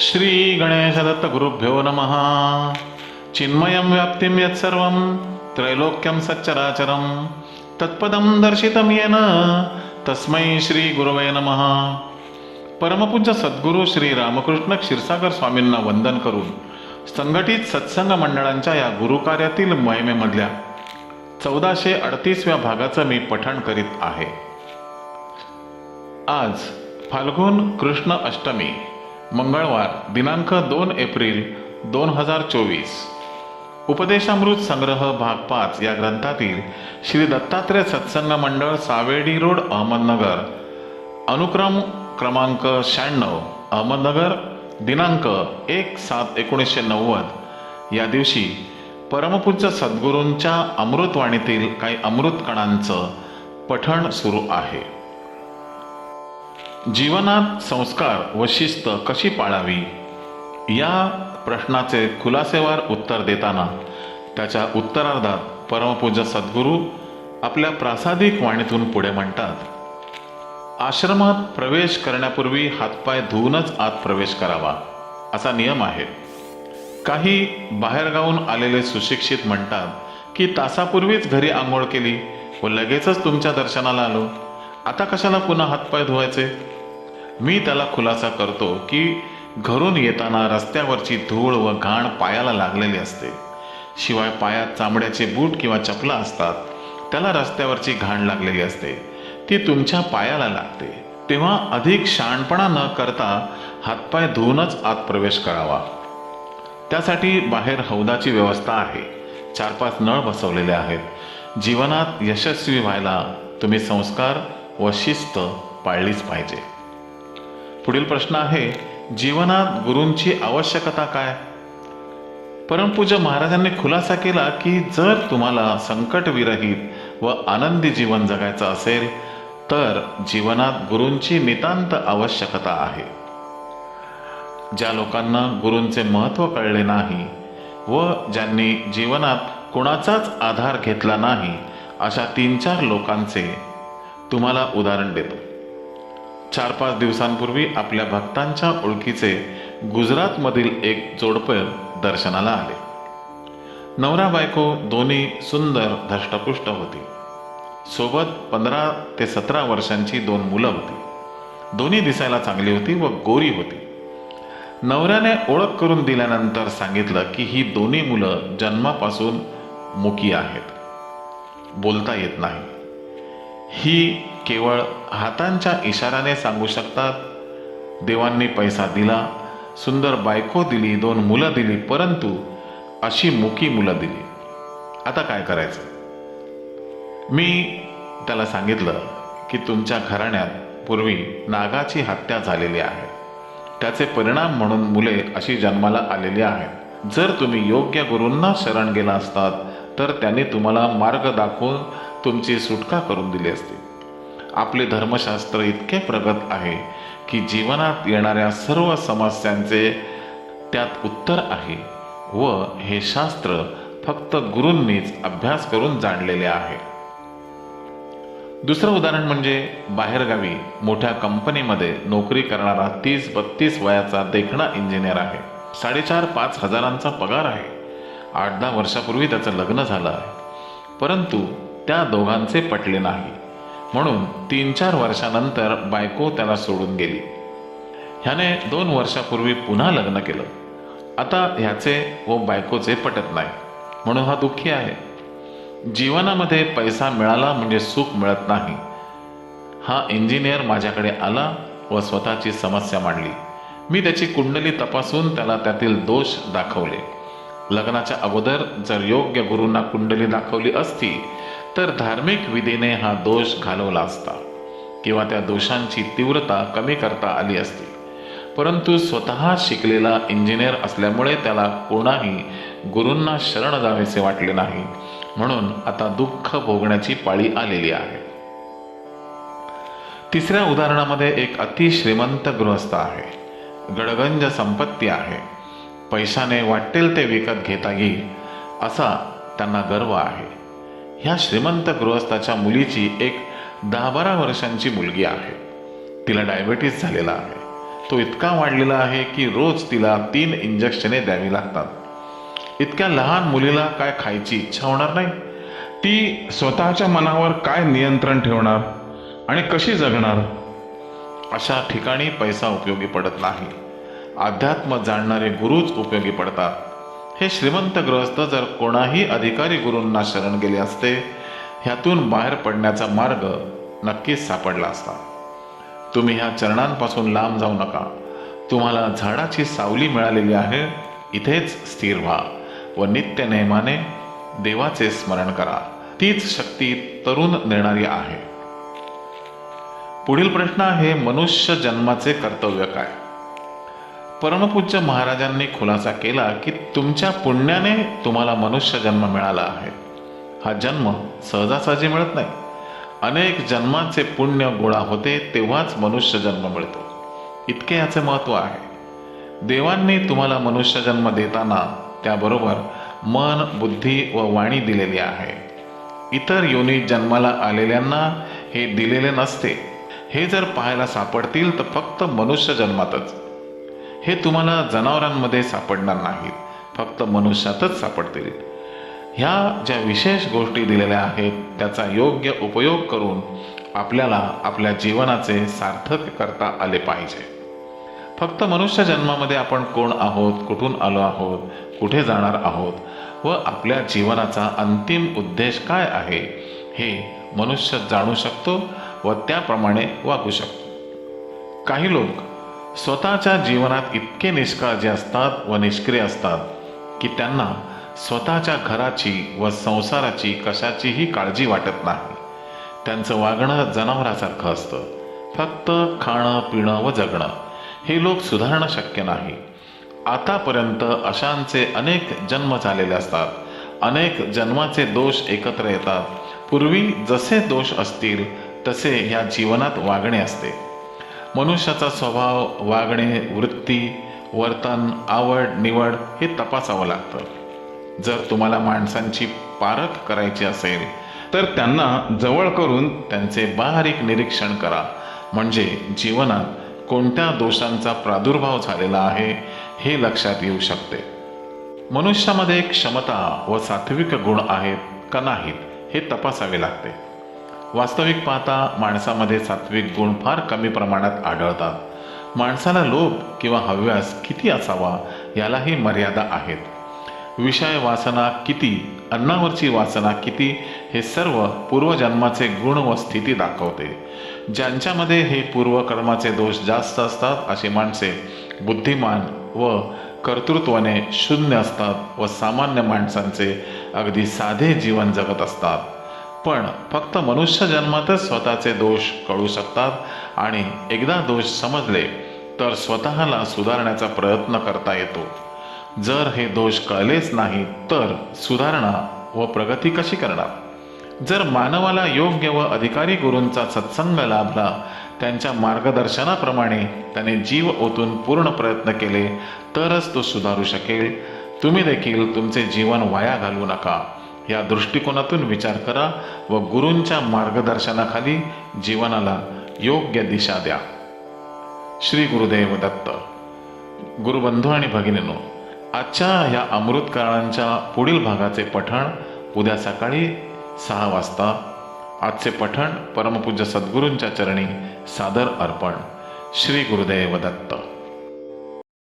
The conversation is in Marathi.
श्री गणेशदत्त गुरुभ्यो नमः। चिन्मयं व्याप्तिं यत्सर्वं त्रैलोक्यं सच्चराचरं। तत्पदं दर्शितं येन तस्मै श्री गुरवे नमः। परमपूज्य सद्गुरू श्री रामकृष्ण क्षीरसागर स्वामींना वंदन करून संघटित सत्संग मंडळांच्या या गुरुकार्यातील मोहिमेमधल्या चौदाशे अडतीसव्या भागाचं मी पठण करीत आहे. आज फाल्गुन कृष्ण अष्टमी मंगळवार दिनांक दोन एप्रिल दोन हजार चोवीस. उपदेशामृत संग्रह भाग पाच या ग्रंथातील श्री दत्तात्रय सत्संग मंडळ सावेडी रोड अहमदनगर. अनुक्रम क्रमांक शहाण्णव अहमदनगर दिनांक एक सात एकोणीसशे नव्वद. या दिवशी परमपूज्य सद्गुरूंच्या अमृतवाणीतील काही अमृत कणांचं पठण सुरू आहे. जीवनात संस्कार व शिस्त कशी पाळावी? या प्रश्नाचे खुलासेवार उत्तर देताना त्याच्या उत्तरार्धात परमपूज्य सद्गुरू आपल्या प्रासादिक वाणीतून पुढे म्हणतात आश्रमात प्रवेश करण्यापूर्वी हातपाय धुवूनच आत प्रवेश करावा असा नियम आहे. काही बाहेरगावून आलेले सुशिक्षित म्हणतात की तासापूर्वीच घरी आंघोळ केली व लगेचच तुमच्या दर्शनाला आलो. आता कशाला पुन्हा हातपाय धुवायचे? मी त्याला खुलासा करतो की घरून येताना रस्त्यावरची धूळ व घाण पायाला लागलेली असते. शिवाय पायात चामड्याचे बूट किंवा चपला असतात. त्याला रस्त्यावरची घाण लागलेली असते. ती तुमच्या पायाला लागते. तेव्हा अधिक शहाणपणा न करता हातपाय धुवूनच आत प्रवेश करावा. त्यासाठी बाहेर हौदाची व्यवस्था आहे. चार पाच नळ बसवलेले आहेत. जीवनात यशस्वी व्हायला तुम्ही संस्कार व शिस्त पाळलीच पाहिजे. पुढील प्रश्न आहे जीवनात गुरूंची आवश्यकता काय? परमपूज्य महाराजांनी खुलासा केला की जर तुम्हाला संकटविरहित व आनंदी जीवन जगायचं असेल तर जीवनात गुरूंची नितांत आवश्यकता आहे. ज्या लोकांना गुरूंचे महत्त्व कळले नाही व ज्यांनी जीवनात कोणाचाच आधार घेतला नाही अशा तीन चार लोकांचे तुम्हाला उदाहरण देतो. चार पाच दिवसांपूर्वी आपल्या भक्तांच्या ओळखीचे गुजरातमधील एक जोडपं दर्शनाला आले. नवरा बायको दोन्ही सुंदर धष्टपुष्ट होती. सोबत पंधरा ते सतरा वर्षांची दोन मुलं होती. दोन्ही दिसायला चांगली होती व गोरी होती. नवऱ्याने ओळख करून दिल्यानंतर सांगितलं की ही दोन्ही मुलं जन्मापासून मुकी आहेत. बोलता येत नाही. ही केवळ हातांच्या इशाराने सांगू शकतात. देवांनी पैसा दिला सुंदर बायको दिली दोन मुलं दिली परंतु अशी मुकी मुलं दिली. आता काय करायचं? मी त्याला सांगितलं की तुमच्या घराण्यात पूर्वी नागाची हत्या झालेली आहे. त्याचे परिणाम म्हणून मुले अशी जन्माला आलेली आहेत. जर तुम्ही योग्य गुरूंना शरण गेला असतात तर त्यांनी तुम्हाला मार्ग दाखवून तुमची सुटका करून दिली असती. आपले धर्मशास्त्र इतके प्रगत आहे की जीवनात येणाऱ्या सर्व समस्यांचे त्यात उत्तर आहे व हे शास्त्र फक्त गुरूंनीच अभ्यास करून जाणलेले आहे. दुसरं उदाहरण म्हणजे बाहेरगावी मोठ्या कंपनीमध्ये नोकरी करणारा तीस बत्तीस वयाचा देखणा इंजिनियर आहे. साडेचार पाच हजारांचा पगार आहे. आठ दहा वर्षापूर्वी त्याचं लग्न झालं आहे. परंतु त्या दोघांचे पटले नाही. म्हणून तीन चार वर्षानंतर बायको त्याला सोडून गेली. ह्याने दोन वर्षापूर्वी पुन्हा लग्न केलं. आता ह्याचे व बायकोचे पटत नाही. म्हणून हा दुःखी आहे. जीवनामध्ये पैसा मिळाला म्हणजे सुख मिळत नाही. हा इंजिनियर माझ्याकडे आला व स्वतःची समस्या मांडली. मी त्याची कुंडली तपासून त्याला त्यातील दोष दाखवले. लग्नाच्या अगोदर जर योग्य गुरूंना कुंडली दाखवली असती तर धार्मिक विधीने हा दोष घालवला असता किंवा त्या दोषांची तीव्रता कमी करता आली असती. परंतु स्वतः शिकलेला इंजिनियर असल्यामुळे त्याला कोणाही गुरूंना शरण जावेसे वाटले नाही. म्हणून आता दुःख भोगण्याची पाळी आलेली आहे. तिसऱ्या उदाहरणामध्ये एक अतिश्रीमंत गृहस्थ आहे. गडगंज संपत्ती आहे. पैशाने वाटेल ते विकत घेता येईल असा त्यांना गर्व आहे. ह्या श्रीमंत गृहस्थाच्या मुलीची एक दहा बारा वर्षांची मुलगी आहे. तिला डायबिटीस झालेला आहे. तो इतका वाढलेला आहे की रोज तिला तीन इंजेक्शने द्यावी लागतात. इतक्या लहान मुलीला काय खायची इच्छा होणार नाही? ती स्वतःच्या मनावर काय नियंत्रण ठेवणार आणि कशी जगणार? अशा ठिकाणी पैसा उपयोगी पडत नाही. अध्यात्म जाणणारे गुरुच उपयोगी पडतात. हे श्रीमंत ग्रहस्थ जर कोणाही अधिकारी गुरूंना शरण गेले असते ह्यातून बाहेर पडण्याचा मार्ग नक्कीच सापडला असता. तुम्ही ह्या चरणांपासून लांब जाऊ नका. तुम्हाला झाडाची सावली मिळालेली आहे इथेच स्थिर व्हा व नित्य नेमाने देवाचे स्मरण करा. तीच शक्ती तरुण देणारी आहे. पुढील प्रश्न आहे मनुष्य जन्माचे कर्तव्य काय? परमपूज्य महाराजांनी खुलासा केला की तुमच्या पुण्याने तुम्हाला मनुष्य जन्म मिळाला आहे. हा जन्म सहजासहजी मिळत नाही. अनेक जन्माचे पुण्य गोळा होते तेव्हाच मनुष्य जन्म मिळतो. इतके याचे महत्त्व आहे. देवांनी तुम्हाला मनुष्य जन्म देताना त्याबरोबर मन बुद्धी व वाणी दिलेली आहे. इतर योनी जन्माला आलेल्यांना हे दिलेले नसते. हे जर पाहायला सापडतील तर फक्त मनुष्य जन्मातच. हे तुम्हाला जनावरांमध्ये सापडणार नाहीत. फक्त मनुष्यातच सापडतील. ह्या ज्या विशेष गोष्टी दिलेल्या आहेत त्याचा योग्य उपयोग करून आपल्याला आपल्या जीवनाचे सार्थक करता आले पाहिजे. फक्त मनुष्य जन्मामध्ये आपण कोण आहोत कुठून आलो आहोत कुठे जाणार आहोत व आपल्या जीवनाचा अंतिम उद्देश काय आहे हे मनुष्य जाणू शकतो व त्याप्रमाणे वागू शकतो. काही लोक स्वतःच्या जीवनात इतके निष्काळजी असतात व निष्क्रिय असतात की त्यांना स्वतःच्या घराची व संसाराची कशाचीही काळजी वाटत नाही. त्यांचं वागणं जनावरासारखं असतं. फक्त खाणं पिणं व जगणं हे लोक सुधारणं शक्य नाही. आतापर्यंत अशांचे अनेक जन्म झालेले असतात. अनेक जन्माचे दोष एकत्र येतात. पूर्वी जसे दोष असतील तसे ह्या जीवनात वागणे असते. मनुष्याचा स्वभाव वागणे वृत्ती वर्तन आवड निवड हे तपासावं लागतं. जर तुम्हाला माणसांची पारख करायची असेल तर त्यांना जवळ करून त्यांचे बारीक निरीक्षण करा. म्हणजे जीवनात कोणत्या दोषांचा प्रादुर्भाव झालेला आहे हे लक्षात येऊ शकते. मनुष्यामध्ये क्षमता व सात्विक गुण आहेत का नाहीत हे तपासावे लागते. वास्तविक पाहता माणसामध्ये सात्विक गुण फार कमी प्रमाणात आढळतात. माणसाला लोभ किंवा हव्यास किती असावा यालाही मर्यादा आहेत. विषय वासना किती अन्नावरची वासना किती हे सर्व पूर्वजन्माचे गुण व स्थिती दाखवते. ज्यांच्यामध्ये हे पूर्वकर्माचे दोष जास्त असतात अशी माणसे बुद्धिमान व कर्तृत्वाने शून्य असतात व सामान्य माणसांचे अगदी साधे जीवन जगत असतात. पण फक्त मनुष्य जन्मातच स्वतःचे दोष कळू शकतात आणि एकदा दोष समजले तर स्वतःला सुधारण्याचा प्रयत्न करता येतो. जर हे दोष कळलेच नाही तर सुधारणा व प्रगती कशी करणार? जर मानवाला योग्य व अधिकारी गुरूंचा सत्संग लाभला त्यांच्या मार्गदर्शनाप्रमाणे त्याने जीव ओतून पूर्ण प्रयत्न केले तरच तो सुधारू शकेल. तुम्ही देखील तुमचे जीवन वाया घालवू नका. या दृष्टिकोनातून विचार करा व गुरूंच्या मार्गदर्शनाखाली जीवनाला योग्य दिशा द्या. श्री गुरुदेव दत्त. गुरुबंधू आणि भगिनीनो आजच्या या अमृतकाळांच्या पुढील भागाचे पठण उद्या सकाळी सहा वाजता. आजचे पठण परमपूज्य सद्गुरूंच्या चरणी सादर अर्पण. श्री गुरुदेव दत्त.